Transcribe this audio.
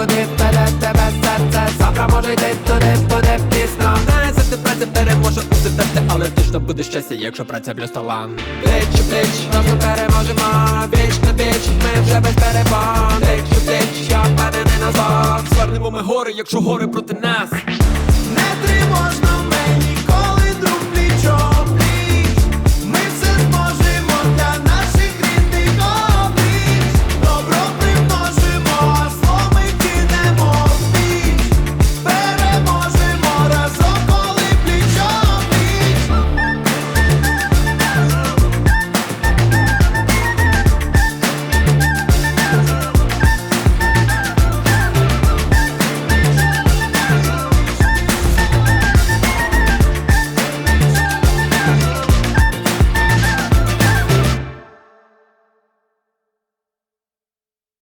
куди впаде тебе серце Завтра може йти туди, буде пізно. Знає, завжди праця переможе усе але точно буде щастя, якщо праця плюс талант Плеч, плеч, Просто переможемо. Віч на віч Ми вже без перепон. Плеч, плеч, я впевнений назад. Звернемо ми гори, якщо гори проти нас. Не тривожно